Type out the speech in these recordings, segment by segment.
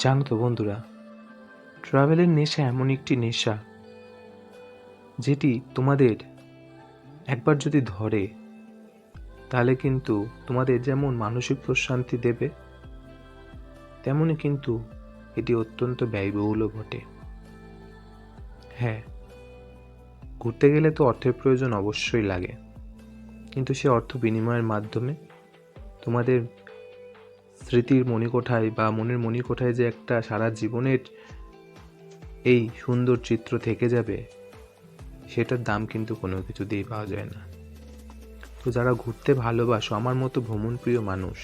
জানো তো বন্ধুরা ট্রাভেলের নেশা এমন একটি নেশা যেটি তোমাদের একবার যদি ধরে, তাহলে কিন্তু তোমাদের যেমন মানসিক প্রশান্তি দেবে, তেমনই কিন্তু এটি অত্যন্ত ব্যয়বহুলও ঘটে হ্যাঁ ঘুরতে গেলে তো অর্থের প্রয়োজন অবশ্যই লাগে, কিন্তু সে অর্থ বিনিময়ের মাধ্যমে তোমাদের স্মৃতির মণিকোঠায় বা মনের মণিকোঠায় যে একটা সারা জীবনের এই সুন্দর চিত্র থেকে যাবে, সেটার দাম কিন্তু কোনো কিছু দিয়ে পাওয়া যায় না। তো যারা ঘুরতে ভালোবাসো, আমার মতো ভ্রমণপ্রিয় মানুষ,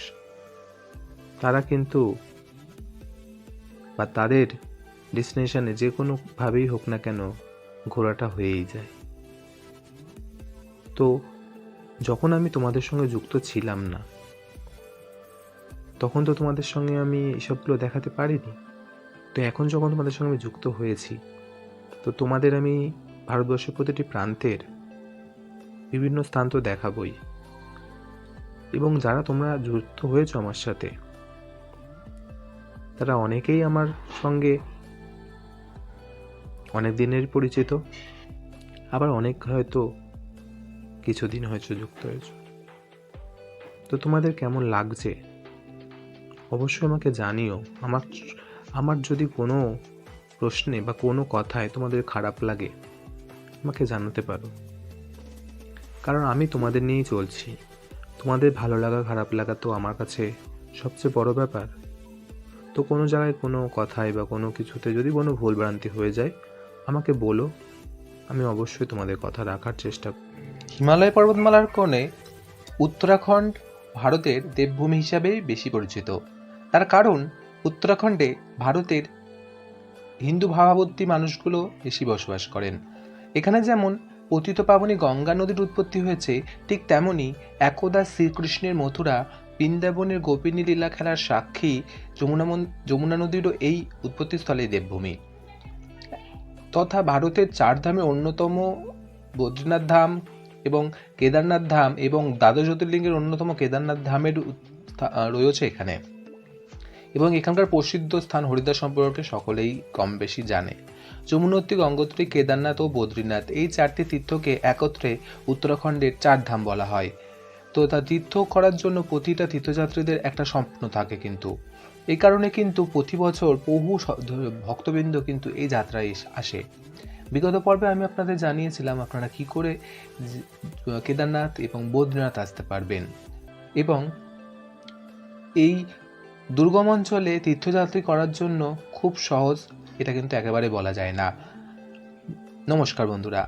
তারা কিন্তু বা তাদের ডেস্টিনেশনে যে কোনোভাবেই হোক না কেন ঘোরাটা হয়েই যায়। তো যখন আমি তোমাদের সঙ্গে যুক্ত ছিলাম না তখন তো তোমাদের সঙ্গে আমি এসবগুলো দেখাতে পারিনি। তো এখন যখন তোমাদের সঙ্গে আমি যুক্ত হয়েছি, তো তোমাদের আমি ভারতবর্ষের প্রতিটি প্রান্তের বিভিন্ন স্থান তো দেখাবই। এবং যারা তোমরা যুক্ত হয়েছো আমার সাথে, তারা অনেকেই আমার সঙ্গে অনেক দিনের পরিচিত, আবার অনেক হয়তো কিছুদিন হয়েছে যুক্ত হয়েছে। তো তোমাদের কেমন লাগছে? অবশ্যই আমাকে জানিও। আমার আমার যদি কোনো প্রশ্নে বা কোনো কথায় তোমাদের খারাপ লাগে, আমাকে জানাতে পারো। কারণ আমি তোমাদের নিয়েই চলছি। তোমাদের ভালো লাগা, খারাপ লাগা তো আমার কাছে সবচেয়ে বড় ব্যাপার। তো কোনো জায়গায় কোনো কথায় বা কোনো কিছুতে যদি কোনো ভুলভ্রান্তি হয়ে যায়, আমাকে বলো। আমি অবশ্যই তোমাদের কথা রাখার চেষ্টা। হিমালয় পর্বতমালার কোণে উত্তরাখণ্ড ভারতের দেবভূমি হিসাবেই বেশি পরিচিত। তার কারণ উত্তরাখণ্ডে ভারতের হিন্দু ভাবাবর্তী মানুষগুলো বেশি বসবাস করেন। এখানে যেমন পতিত পাবনী গঙ্গা নদীর উৎপত্তি হয়েছে, ঠিক তেমনি একদা শ্রীকৃষ্ণের মথুরা বৃন্দাবনের গোপিনী লীলা খেলার সাক্ষী যমুনা যমুনা নদীরও এই উৎপত্তিস্থলে দেবভূমি। তথা ভারতের চার ধামে অন্যতম বদ্রীনাথ ধাম এবং কেদারনাথ ধাম এবং দ্বাদশ জ্যোতির্লিঙ্গের অন্যতম কেদারনাথ ধামের রয়েছে এখানে। এবং এখানকার প্রসিদ্ধ স্থান হরিদ্বার সম্পর্কে সকলেই কম বেশি জানে। যমুনোত্রী, গঙ্গোত্রী, কেদারনাথ ও বদ্রীনাথ এই চারটি তীর্থকে একত্রে উত্তরাখণ্ডের চার ধাম বলা হয়। তো তা তীর্থ করার জন্য প্রতিটা তীর্থযাত্রীদের একটা স্বপ্ন থাকে কিন্তু। এই কারণে কিন্তু প্রতি বছর বহু ভক্তবৃন্দ কিন্তু এই যাত্রায় আসে। বিগত পর্বে আমি আপনাদের জানিয়েছিলাম আপনারা কি করে কেদারনাথ এবং বদ্রীনাথ আসতে পারবেন। এবং এই দুর্গম অঞ্চলে তীর্থযাত্রী করার জন্য খুব সহজ এটা কিন্তু একেবারে বলা যায় না। নমস্কার বন্ধুরা,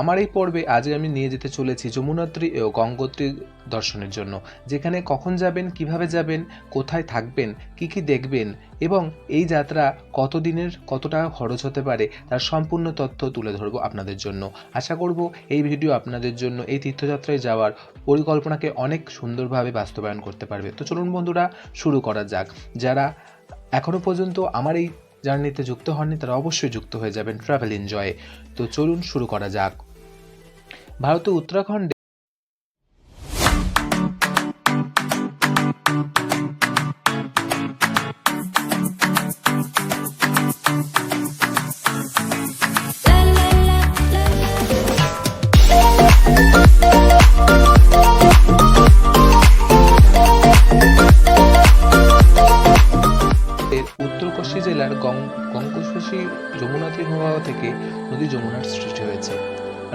আমার এই পর্বে আজ আমি নিয়ে যেতে চলেছি যমুনাত্রী ও গঙ্গোত্রী দর্শনের জন্য। যেখানে কখন যাবেন, কীভাবে যাবেন, কোথায় থাকবেন, কি কি দেখবেন এবং এই যাত্রা কত দিনের কত টাকা খরচ হতে পারে তার সম্পূর্ণ তথ্য তুলে ধরবো আপনাদের জন্য। আশা করব এই ভিডিও আপনাদের জন্য এই তীর্থযাত্রায় যাওয়ার পরিকল্পনাকে অনেক সুন্দরভাবে বাস্তবায়ন করতে পারবে। তো চলুন বন্ধুরা, শুরু করা যাক। যারা এখনও পর্যন্ত আমার এই জার্নিতে যুক্ত হননি, তারা অবশ্যই যুক্ত হয়ে যাবেন ট্রাভেল এনজয়ে। তো চলুন শুরু করা যাক। ভারতের উত্তরাখণ্ডে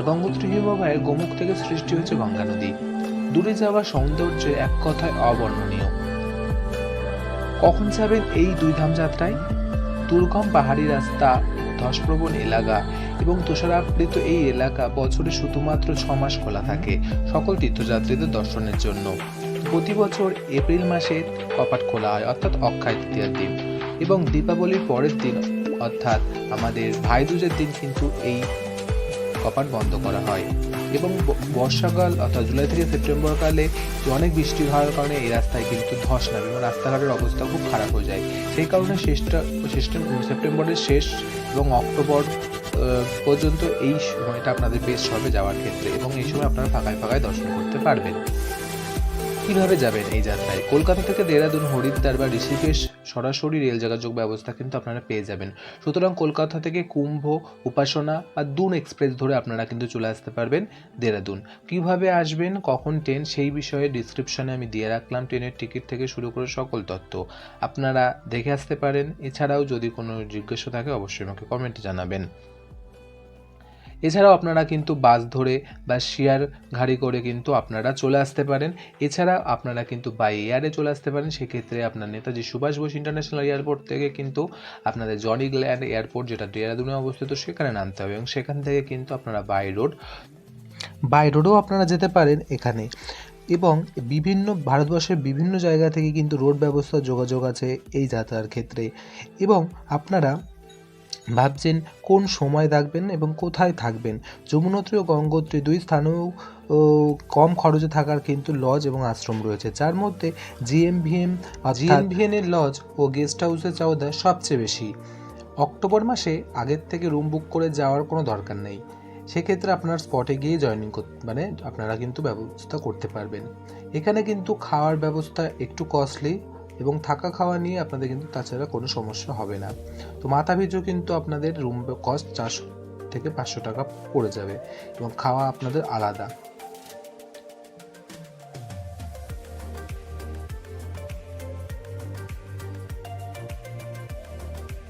গঙ্গোত্রী হিমবাহের গোমুখ থেকে সৃষ্টি হয়েছে গঙ্গা নদী। দূরে যাওয়ার সৌন্দর্য এক কথায় অবর্ণনীয়। কখন যাবেন এই দুই ধাম যাত্রায়? দুর্গম পাহাড়ি রাস্তা, ধসপ্রবণ এলাকা এবং তুষারাবৃত এই এলাকা বছরে শুধুমাত্র ছ মাস খোলা থাকে সকল তীর্থযাত্রীদের দর্শনের জন্য। প্রতি বছর এপ্রিল মাসে কপাট খোলা হয়, অর্থাৎ অক্ষয় তৃতীয়ার দিন এবং দীপাবলির পরের দিন, অর্থাৎ আমাদের ভাইদুজের দিন কিন্তু এই কপাট বন্ধ করা হয়। এবং বর্ষাকাল অর্থাৎ জুলাই থেকে সেপ্টেম্বর কালে অনেক বৃষ্টি হওয়ার কারণে এই রাস্তায় কিন্তু ধস নামে এবং রাস্তাঘাটের অবস্থা খুব খারাপ হয়ে যায়। সেই কারণে শেষটা শেষটা, সেপ্টেম্বরের শেষ এবং অক্টোবর পর্যন্ত এই সময়টা আপনাদের বেস্ট হবে যাওয়ার ক্ষেত্রে এবং এই সময় আপনারা ফাঁকায় ফাঁকায় দর্শন করতে পারবেন। কীভাবে যাবেন এই যাত্রায়? কলকাতা থেকে দেরাদুন, হরিদ্বার বা ঋষিকেশ সরাসরি রেল যোগাযোগ ব্যবস্থা কিন্তু আপনারা পেয়ে যাবেন। সুতরাং কলকাতা থেকে কুম্ভ, উপাসনা বা দুন এক্সপ্রেস ধরে আপনারা কিন্তু চলে আসতে পারবেন দেরাদুন। কীভাবে আসবেন, কখন ট্রেন, সেই বিষয়ে ডিসক্রিপশনে আমি দিয়ে রাখলাম। ট্রেনের টিকিট থেকে শুরু করে সকল তথ্য আপনারা দেখে আসতে পারেন। এছাড়াও যদি কোনো জিজ্ঞাসা থাকে, অবশ্যই আমাকে কমেন্টে জানাবেন। এছাড়াও আপনারা কিন্তু বাস ধরে বা শেয়ার ঘাড়ি করে কিন্তু আপনারা চলে আসতে পারেন। এছাড়া আপনারা কিন্তু বাই এয়ারে চলে আসতে পারেন। সেক্ষেত্রে আপনার নেতাজি সুভাষ বোস ইন্টারন্যাশনাল এয়ারপোর্ট থেকে কিন্তু আপনাদের জনি গ্ল্যান্ড এয়ারপোর্ট যেটা দেহরাদুনে অবস্থিত, সেখানে নামতে হবে এবং সেখান থেকে কিন্তু আপনারা বাই রোড বাই রোডেও আপনারা যেতে পারেন এখানে। এবং বিভিন্ন, ভারতবর্ষের বিভিন্ন জায়গা থেকে কিন্তু রোড ব্যবস্থার যোগাযোগ আছে এই যাত্রার ক্ষেত্রে। এবং আপনারা ভাবছেন কোন সময় থাকবেন এবং কোথায় থাকবেন। যমুনোত্রী ও গঙ্গোত্রী দুই স্থানেও কম খরচে থাকার কিন্তু লজ এবং আশ্রম রয়েছে। যার মধ্যে জিএমভিএম জিএমভিএন এর লজ ও গেস্ট হাউসের চাওদা সবচেয়ে বেশি। অক্টোবর মাসে আগের থেকে রুম বুক করে যাওয়ার কোনো দরকার নেই। সেক্ষেত্রে আপনার স্পটে গিয়ে জয়েনিং মানে আপনারা কিন্তু ব্যবস্থা করতে পারবেন। এখানে কিন্তু খাওয়ার ব্যবস্থা একটু কস্টলি এবং থাকা খাওয়া নিয়ে আপনাদের কিন্তু তাছাড়া কোনো সমস্যা হবে না। তো মাথা পিছু কিন্তু আপনাদের রুম কস্ট চারশো থেকে পাঁচশো টাকা পড়ে যাবে এবং খাওয়া আপনাদের আলাদা।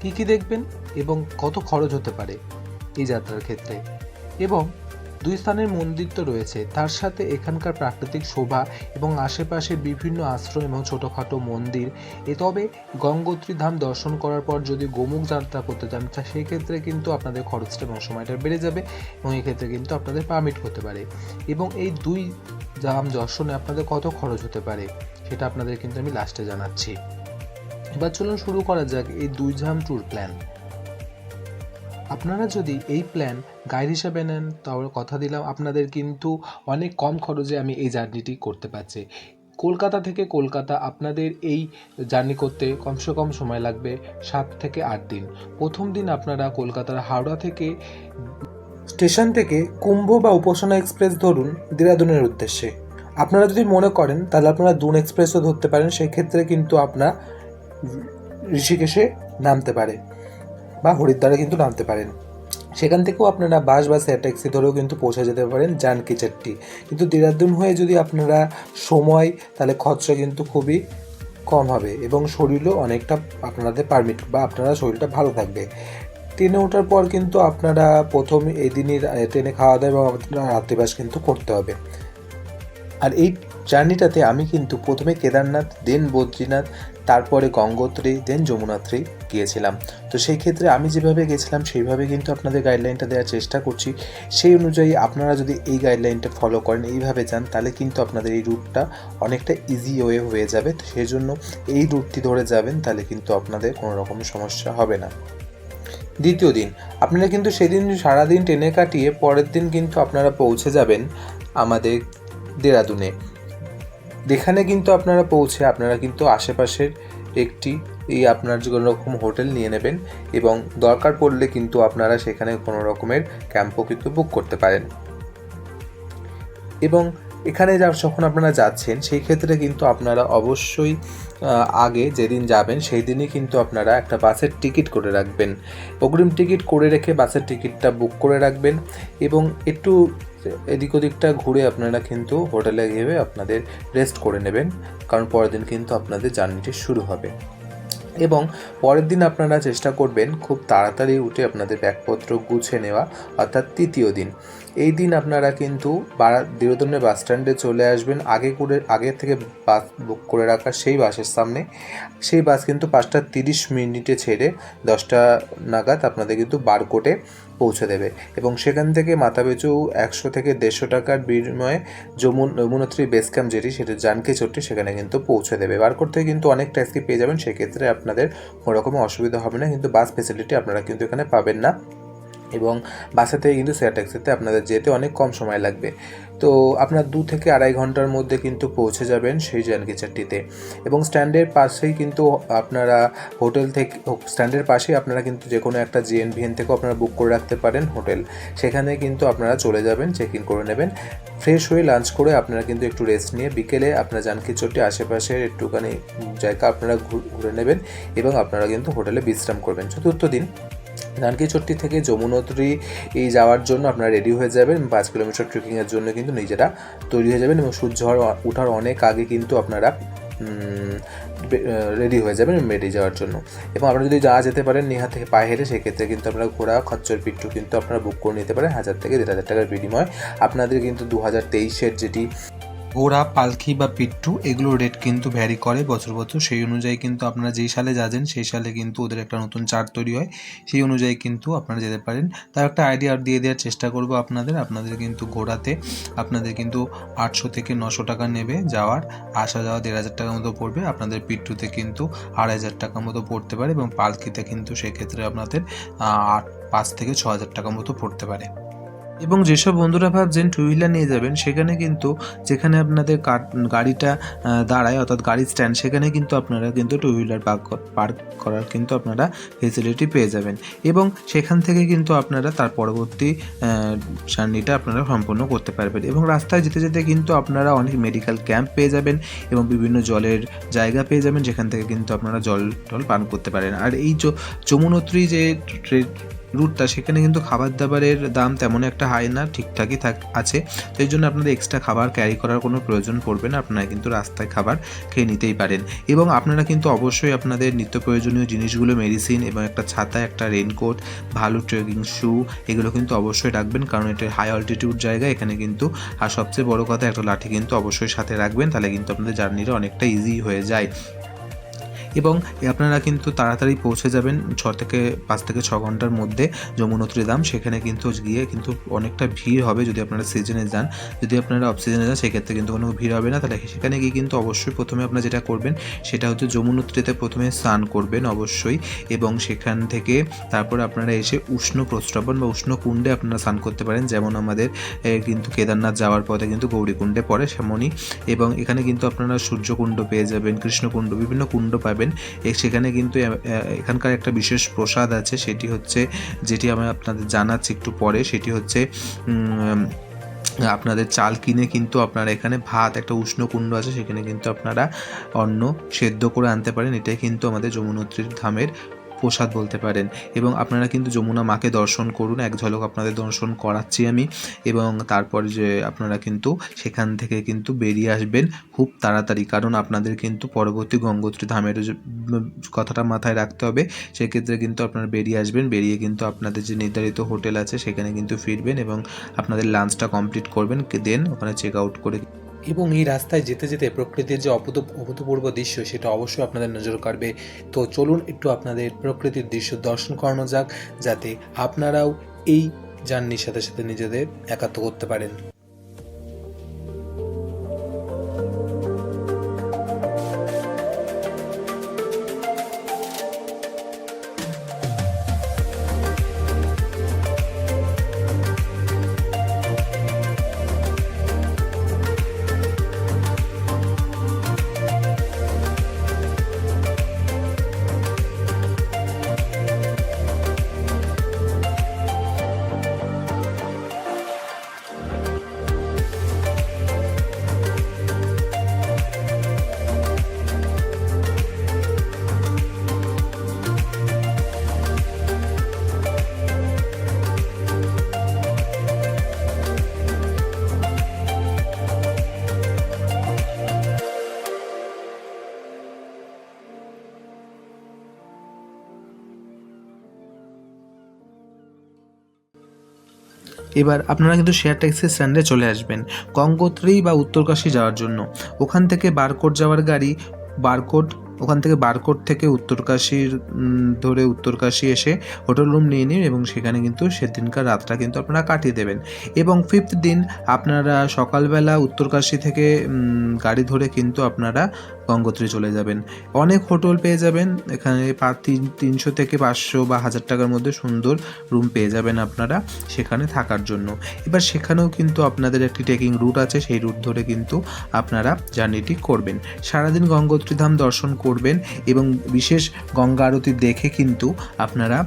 কি কি দেখবেন এবং কত খরচ হতে পারে এই যাত্রার ক্ষেত্রে? এবং দুই স্থানের মন্দির তো রয়েছে। তার সাথে এখানকার প্রাকৃতিক শোভা এবং আশেপাশে বিভিন্ন আশ্রম এবং ছোটোখাটো মন্দির। এ তবে গঙ্গোত্রী ধাম দর্শন করার পর যদি গোমুখ যাত্রা করতে চান, তা সেই ক্ষেত্রে কিন্তু আপনাদের খরচটা এবং সময়টা বেড়ে যাবে এবং এক্ষেত্রে কিন্তু আপনাদের পারমিট করতে পারে। এবং এই দুই ধাম দর্শনে আপনাদের কত খরচ হতে পারে, সেটা আপনাদের কিন্তু আমি লাস্টে জানাচ্ছি। এবার চলুন শুরু করা যাক এই দুই ধাম ট্যুর প্ল্যান আপনারা যদি এই প্ল্যান গাইড হিসাবে নেন, তাহলে কথা দিলাম আপনাদের কিন্তু অনেক কম খরচে আমি এই জার্নিটি করতে পারছি। কলকাতা থেকে কলকাতা আপনাদের এই জার্নি করতে কমসে কম সময় লাগবে সাত থেকে আট দিন। প্রথম দিন আপনারা কলকাতার হাওড়া থেকে স্টেশন থেকে কুম্ভ বা উপাসনা এক্সপ্রেস ধরুন দেরাদুনের উদ্দেশ্যে। আপনারা যদি মনে করেন, তাহলে আপনারা দুন এক্সপ্রেসও ধরতে পারেন, সেক্ষেত্রে কিন্তু আপনার ঋষিকেশে নামতে পারে। বা হরিদ্বারে কিন্তু নামতে পারেন। সেখান থেকেও আপনারা বাস বা শেয়ার ট্যাক্সি ধরেও কিন্তু পৌঁছে যেতে পারেন জানকি চারটি কিন্তু দেরাদুন হয়ে যদি আপনারা সময়, তাহলে খরচা কিন্তু খুবই কম হবে এবং শরীরও অনেকটা আপনাদের পারমিট বা আপনারা শরীরটা ভালো থাকবে। ট্রেনে ওঠার পর কিন্তু আপনারা প্রথম এই দিনই ট্রেনে খাওয়া দাওয়া এবং রাত্রিবাস কিন্তু করতে হবে। আর এই জার্নিটাতে আমি কিন্তু প্রথমে কেদারনাথ, দেন বদ্রীনাথ তারপরে গঙ্গোত্রী দেন যমুনাত্রী গিয়েছিলাম। তো সেই ক্ষেত্রে আমি যেভাবে গেছিলাম, সেইভাবে কিন্তু আপনাদের গাইডলাইনটা দেওয়ার চেষ্টা করছি। সেই অনুযায়ী আপনারা যদি এই গাইডলাইনটা ফলো করেন, এইভাবে যান, তাহলে কিন্তু আপনাদের এই রুটটা অনেকটা ইজি ওয়ে হয়ে যাবে। তো সেই জন্য এই রুটটি ধরে যাবেন, তাহলে কিন্তু আপনাদের কোনো রকম সমস্যা হবে না। দ্বিতীয় দিন, আপনারা কিন্তু সেদিন সারাদিন ট্রেনে কাটিয়ে পরের দিন কিন্তু আপনারা পৌঁছে যাবেন আমাদের দেরাদুনে। যেখানে কিন্তু আপনারা পৌঁছে, আপনারা কিন্তু আশেপাশের একটি এই আপনার যে কোনো রকম হোটেল নিয়ে নেবেন এবং দরকার পড়লে কিন্তু আপনারা সেখানে কোনো রকমের ক্যাম্পও কিন্তু বুক করতে পারেন। এবং এখানে যা যখন আপনারা যাচ্ছেন, সেই ক্ষেত্রে কিন্তু আপনারা অবশ্যই আগে যেদিন যাবেন সেই দিনই কিন্তু আপনারা একটা বাসের টিকিট করে রাখবেন। অগ্রিম টিকিট করে রেখে বাসের টিকিটটা বুক করে রাখবেন এবং একটু এদিক ওদিকটা ঘুরে আপনারা কিন্তু হোটেলে গিয়ে আপনাদের রেস্ট করে নেবেন, কারণ পরের দিন কিন্তু আপনাদের জার্নিটি শুরু হবে। এবং পরের দিন আপনারা চেষ্টা করবেন খুব তাড়াতাড়ি উঠে আপনাদের ব্যাগপত্র গুছিয়ে নেওয়া, অর্থাৎ তৃতীয় দিন। এই দিন আপনারা কিন্তু দেহদনের বাস স্ট্যান্ডে চলে আসবেন। আগে করে, আগে থেকে বাস বুক করে রাখা সেই বাসের সামনে। সেই বাস কিন্তু পাঁচটা তিরিশ মিনিটে ছেড়ে দশটা নাগাদ আপনাদের কিন্তু বারকোটে পৌঁছে দেবে। এবং সেখান থেকে মাথাপিছু একশো থেকে দেড়শো টাকার বিনিময়ে যমুন যমুনত্রী বেস ক্যাম্প যেটি, সেটা জানকে চট্টি সেখানে কিন্তু পৌঁছে দেবে। বারকোট থেকে কিন্তু অনেক ট্যাক্সি পেয়ে যাবেন, সেক্ষেত্রে আপনাদের কোনো রকম অসুবিধা হবে না। কিন্তু বাস ফেসিলিটি আপনারা কিন্তু এখানে পাবেন না। এবং বাসে থেকে কিন্তু শেয়ার ট্যাক্সিতে আপনাদের যেতে অনেক কম সময় লাগবে। তো আপনার দু থেকে আড়াই ঘণ্টার মধ্যে কিন্তু পৌঁছে যাবেন সেই জানকিচারটিতে এবং স্ট্যান্ডের পাশেই কিন্তু আপনারা হোটেল থেকে, স্ট্যান্ডের পাশেই আপনারা কিন্তু যে কোনো একটা জিএনভিএন থেকেও আপনারা বুক করে রাখতে পারেন হোটেল। সেখানে কিন্তু আপনারা চলে যাবেন, চেক ইন করে নেবেন। ফ্রেশ হয়ে লাঞ্চ করে আপনারা কিন্তু একটু রেস্ট নিয়ে বিকেলে আপনার জানকিচোরটি আশেপাশের একটুখানি জায়গা আপনারা ঘুরে নেবেন এবং আপনারা কিন্তু হোটেলে বিশ্রাম করবেন। চতুর্থ দিন। নানকিচট্টি থেকে যমুনোত্রী এই যাওয়ার জন্য আপনারা রেডি হয়ে যাবেন। পাঁচ কিলোমিটার ট্রেকিংয়ের জন্য কিন্তু নিজেরা তৈরি হয়ে যাবেন এবং সূর্য ওঠার অনেক আগে কিন্তু আপনারা রেডি হয়ে যাবেন বেরিয়ে যাওয়ার জন্য। এবং আপনারা যদি যাওয়া যেতে পারেন নিহা থেকে পায়ে হেঁটে, সেক্ষেত্রে কিন্তু আপনারা ঘোড়া, খচ্চর পিট্টু কিন্তু আপনারা বুক করে নিতে পারেন। হাজার থেকে দেড় হাজার টাকার বিনিময়। আপনাদের কিন্তু দু হাজার তেইশের যেটি ঘোড়া পালকি বা পিট্টু এগুলোর রেট কিন্তু ভ্যারি করে বছর বছর। সেই অনুযায়ী কিন্তু আপনারা যেই সালে যাবেন সেই সালে কিন্তু ওদের একটা নতুন চার্ট তৈরি হয়। সেই অনুযায়ী কিন্তু আপনারা যেতে পারেন। তার একটা আইডিয়া দিয়ে দেওয়ার চেষ্টা করব আপনাদের। আপনাদের কিন্তু ঘোড়াতে আপনাদের কিন্তু আটশো থেকে নশো টাকা নেবে যাওয়ার। আসা যাওয়া দেড় হাজার টাকার মতো পড়বে। আপনাদের পিট্টুতে কিন্তু আড়াই হাজার টাকার মতো পড়তে পারে এবং পালকিতে কিন্তু সেক্ষেত্রে আপনাদের আট, পাঁচ থেকে ছ হাজার টাকার মতো পড়তে পারে। এবং যেসব বন্ধুরা ভাবছেন টু হুইলার নিয়ে যাবেন, সেখানে কিন্তু, যেখানে আপনাদের গাড়িটা দাঁড়ায়, অর্থাৎ গাড়ির স্ট্যান্ড সেখানে কিন্তু আপনারা কিন্তু টু হুইলার পার্ক পার্ক করার কিন্তু আপনারা ফেসিলিটি পেয়ে যাবেন। এবং সেখান থেকে কিন্তু আপনারা তার পরবর্তী জার্নিটা আপনারা সম্পূর্ণ করতে পারবেন। এবং রাস্তায় যেতে যেতে কিন্তু আপনারা অনেক মেডিকেল ক্যাম্প পেয়ে যাবেন এবং বিভিন্ন জলের জায়গা পেয়ে যাবেন, যেখান থেকে কিন্তু আপনারা জল টল পান করতে পারেন। আর এই যমুনোত্রী যে রুটটা, সেখানে কিন্তু খাবার দাবারের দাম তেমন একটা হাই না, ঠিকঠাকই থাক, আছে। তো এই জন্য আপনাদের এক্সট্রা খাবার ক্যারি করার কোনো প্রয়োজন পড়বে না, আপনারা কিন্তু রাস্তায় খাবার খেয়ে নিতেই পারেন। এবং আপনারা কিন্তু অবশ্যই আপনাদের নিত্য প্রয়োজনীয় জিনিসগুলো মেডিসিন এবং একটা ছাতা, একটা রেনকোট ভালো ট্রেকিং শু এগুলো কিন্তু অবশ্যই রাখবেন, কারণ এটা হাই অল্টিটিউড জায়গা, এখানে কিন্তু আর সবচেয়ে বড় কথা, একটা লাঠি কিন্তু অবশ্যই সাথে রাখবেন, তাহলে কিন্তু আপনাদের জার্নিটা অনেকটা ইজি হয়ে যায়। এবং আপনারা কিন্তু তাড়াতাড়ি পৌঁছে যাবেন ছ থেকে পাঁচ থেকে ছ ঘণ্টার মধ্যে যমুনোত্রী দাম সেখানে কিন্তু গিয়ে কিন্তু অনেকটা ভিড় হবে যদি আপনারা সিজনে যান। যদি আপনারা অফ সিজনে যান, সেক্ষেত্রে কিন্তু কোনো ভিড় হবে না। তাহলে সেখানে গিয়ে কিন্তু অবশ্যই প্রথমে আপনারা যেটা করবেন, সেটা হচ্ছে যমুনোত্রীতে প্রথমে স্নান করবেন অবশ্যই। এবং সেখান থেকে তারপর আপনারা এসে উষ্ণ প্রস্রবণ বা উষ্ণ কুণ্ডে আপনারা স্নান করতে পারেন। যেমন আমাদের কিন্তু কেদারনাথ যাওয়ার পথে কিন্তু গৌরীকুণ্ডে পড়ে সেমনই। এবং এখানে কিন্তু আপনারা সূর্যকুণ্ড পেয়ে যাবেন, কৃষ্ণকুণ্ড, বিভিন্ন কুণ্ড পাবেন। এ সেখানে কিন্তু এখানকার একটা বিশেষ প্রসাদ আছে, সেটি হচ্ছে, যেটি আমি আপনাদের জানাচ্ছি একটু পরে, সেটি হচ্ছে আপনাদের চাল কিনে কিন্তু আপনারা এখানে ভাত, একটা উষ্ণ কুণ্ড আছে, সেখানে কিন্তু আপনারা অন্ন সেদ্ধ করে আনতে পারেন। এটাই কিন্তু আমাদের যমুনোত্রীর ধামের প্রসাদ বলতে পারেন। এবং আপনারা কিন্তু যমুনা মাকে দর্শন করুন। এক ঝলক আপনাদের দর্শন করাচ্ছি আমি। এবং তারপর যে আপনারা কিন্তু সেখান থেকে কিন্তু বেরিয়ে আসবেন খুব তাড়াতাড়ি। কারণ আপনাদের কিন্তু পরবর্তী গঙ্গোত্রী ধামের কথাটা মাথায় রাখতে হবে, সেক্ষেত্রে কিন্তু আপনারা বেরিয়ে আসবেন। বেরিয়ে কিন্তু আপনাদের যে নির্ধারিত হোটেল আছে, সেখানে কিন্তু ফিরবেন এবং আপনাদের লাঞ্চটা কমপ্লিট করবেন। দেন ওখানে চেক আউট করে এবং এই রাস্তায় যেতে যেতে প্রকৃতির যে অভূত, অভূতপূর্ব দৃশ্য, সেটা অবশ্যই আপনাদের নজর কাড়বে। তো চলুন একটু আপনাদের প্রকৃতির দৃশ্য দর্শন করানো যাক, যাতে আপনারাও এই জার্নির সাথে সাথে নিজেদের একাত্ম করতে পারেন। এবার আপনারা কিন্তু শেয়ার ট্যাক্সি স্ট্যান্ডে চলে আসবেন, গঙ্গোত্রী বা উত্তরকাশী যাওয়ার জন্য। ওখান থেকে বারকোট যাওয়ার গাড়ি বারকোট ওখান থেকে বারকোট থেকে উত্তরকাশীর ধরে উত্তরকাশী এসে হোটেল রুম নিয়ে নিন এবং সেখানে কিন্তু সেদিনকার রাতটা কিন্তু আপনারা কাটিয়ে দেবেন। এবং ফিফথ দিন আপনারা সকালবেলা উত্তরকাশী থেকে গাড়ি ধরে কিন্তু আপনারা গঙ্গোত্রী চলে যাবেন। অনেক হোটেল পেয়ে যাবেন, এখানে তিন, তিনশো থেকে পাঁচশো বা হাজার টাকার মধ্যে সুন্দর রুম পেয়ে যাবেন আপনারা সেখানে থাকার জন্য। এবার সেখানেও কিন্তু আপনাদের একটি ট্রেকিং রুট আছে, সেই রুট ধরে কিন্তু আপনারা জার্নিটি করবেন। সারাদিন গঙ্গোত্রী ধাম দর্শন করবেন এবং বিশেষ গঙ্গা আরতি দেখে কিন্তু আপনারা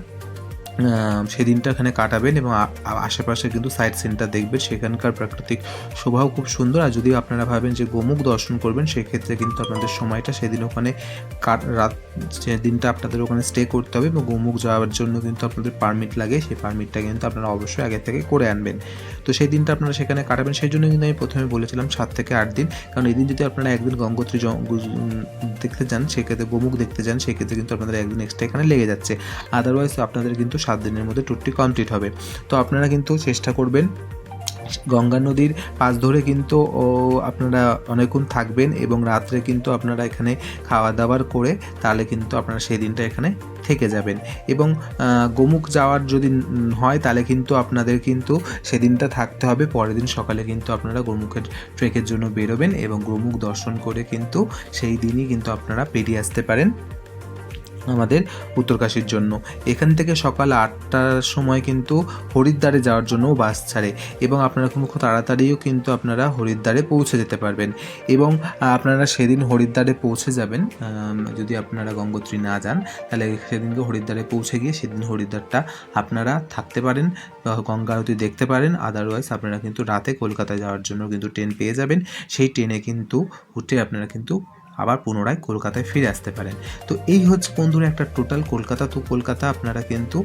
সেদিনটা এখানে কাটাবেন এবং আশেপাশে কিন্তু সাইট সিনটা দেখবেন। সেখানকার প্রাকৃতিক শোভাও খুব সুন্দর। আর যদি আপনারা ভাবেন যে গোমুখ দর্শন করবেন, সেক্ষেত্রে কিন্তু আপনাদের সময়টা সেদিন ওখানে কাট রাত সেদিনটা আপনাদের ওখানে স্টে করতে হবে এবং গোমুখ যাওয়ার জন্য কিন্তু আপনাদের পারমিট লাগে। সেই পারমিটটা কিন্তু আপনারা অবশ্যই আগে থেকে করে আনবেন। তো সেই দিনটা আপনারা সেখানে কাটাবেন। সেই জন্য কিন্তু আমি প্রথমে বলেছিলাম সাত থেকে আট দিন। কারণ এই দিন যদি আপনারা একদিন গঙ্গোত্রী দেখতে যান, সেক্ষেত্রে গোমুখ দেখতে যান, সেক্ষেত্রে কিন্তু আপনাদের একদিন এক্সট্রা এখানে লেগে যাচ্ছে। আদারওয়াইজ আপনাদের কিন্তু সাত দিনের মধ্যে ট্যুরটি কমপ্লিট হবে। তো আপনারা কিন্তু চেষ্টা করবেন গঙ্গা নদীর পাশ ধরে কিন্তু আপনারা অনেকক্ষণ থাকবেন এবং রাত্রে কিন্তু আপনারা এখানে খাওয়া দাওয়ার করে তাহলে কিন্তু আপনারা সেই দিনটা এখানে থেকে যাবেন। এবং গোমুখ যাওয়ার যদি হয় তাহলে কিন্তু আপনাদের কিন্তু সেদিনটা থাকতে হবে। পরের দিন সকালে কিন্তু আপনারা গোমুখের ট্রেকের জন্য বেরোবেন এবং গোমুখ দর্শন করে কিন্তু সেই দিনই কিন্তু আপনারা বেরিয়ে আসতে পারেন। আমাদের উত্তরকাশীর জন্য। এখান থেকে সকাল আটটার সময় কিন্তু হরিদ্বারে যাওয়ার জন্য বাস ছাড়ে এবং আপনারা খুব তাড়াতাড়িও কিন্তু আপনারা হরিদ্বারে পৌঁছে যেতে পারবেন। এবং আপনারা সেদিন হরিদ্বারে পৌঁছে যাবেন যদি আপনারা গঙ্গোত্রী না যান, তাহলে সেদিনকে হরিদ্বারে পৌঁছে গিয়ে সেদিন হরিদ্বারটা আপনারা থাকতে পারেন গঙ্গা আরতি দেখতে পারেন আদারওয়াইজ আপনারা কিন্তু রাতে কলকাতায় যাওয়ার জন্য কিন্তু ট্রেন পেয়ে যাবেন। সেই ট্রেনে কিন্তু উঠে আপনারা কিন্তু আবার পুনরায় কলকাতায় ফিরে আসতে পারেন। তো এই হচ্ছে বন্ধুরা একটা টোটাল কলকাতা। তো কলকাতা আপনারা কিন্তু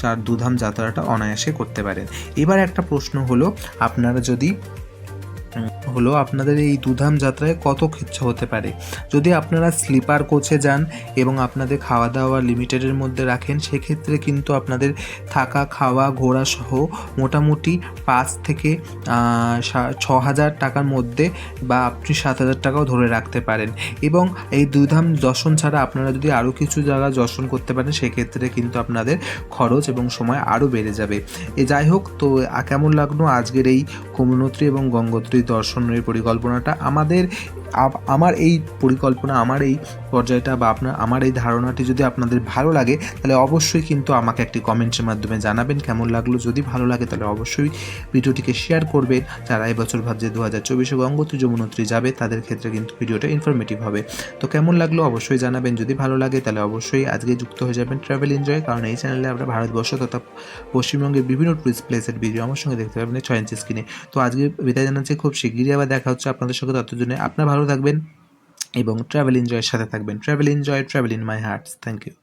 চার দুধাম যাত্রাটা অনায়াসে করতে পারেন। এবার একটা প্রশ্ন হলো, আপনারা যদি হলো আপনাদের এই দুধাম যাত্রায় কত খরচা হতে পারে? যদি আপনারা স্লিপার কোচে যান এবং আপনাদের খাওয়া দাওয়া লিমিটেডের মধ্যে রাখেন, সেক্ষেত্রে কিন্তু আপনাদের থাকা, খাওয়া, ঘোরা সহ মোটামুটি পাঁচ থেকে ছ হাজার টাকার মধ্যে বা আপনি সাত হাজার টাকাও ধরে রাখতে পারেন। এবং এই দুধাম দর্শন ছাড়া আপনারা যদি আরও কিছু জায়গা দর্শন করতে পারেন, সেক্ষেত্রে কিন্তু আপনাদের খরচ এবং সময় আরও বেড়ে যাবে। এ যাই হোক, তো কেমন লাগল আজকের এই কমনোত্রী এবং গঙ্গোত্রী দর্শনের পরিকল্পনাটা আমাদের আমার এই পরিকল্পনা, আমার এই পর্যায়টা বা আপনার, আমার এই ধারণাটি যদি আপনাদের ভালো লাগে, তাহলে অবশ্যই কিন্তু আমাকে একটি কমেন্টের মাধ্যমে জানাবেন কেমন লাগল। যদি ভালো লাগে, তাহলে অবশ্যই ভিডিওটিকে শেয়ার করবেন। যারা এবছর ভাবছে দু হাজার চব্বিশে গঙ্গোত্রী, যমুনোত্রী যাবে, তাদের ক্ষেত্রে কিন্তু ভিডিওটা ইনফরমেটিভ হবে। তো কেমন লাগল অবশ্যই জানাবেন। যদি ভালো লাগে, তাহলে অবশ্যই আজকে যুক্ত হয়ে যাবেন ট্রাভেল এনজয় কারণ এই চ্যানেলে আমরা ভারতবর্ষ তথা পশ্চিমবঙ্গের বিভিন্ন টুরিস্ট প্লেসের ভিডিও আমার সঙ্গে দেখতে পাবেন ছয় ইঞ্চি স্ক্রিনে তো আজকে বিদায় জানাচ্ছি। খুব শিগগিরই আবার দেখা হচ্ছে আপনাদের সঙ্গে। ততজনে আপনার ভালো থাকবেন এবং ট্রাভেল এনজয়ের সাথে থাকবেন। Travel enjoy travel in my hearts thank you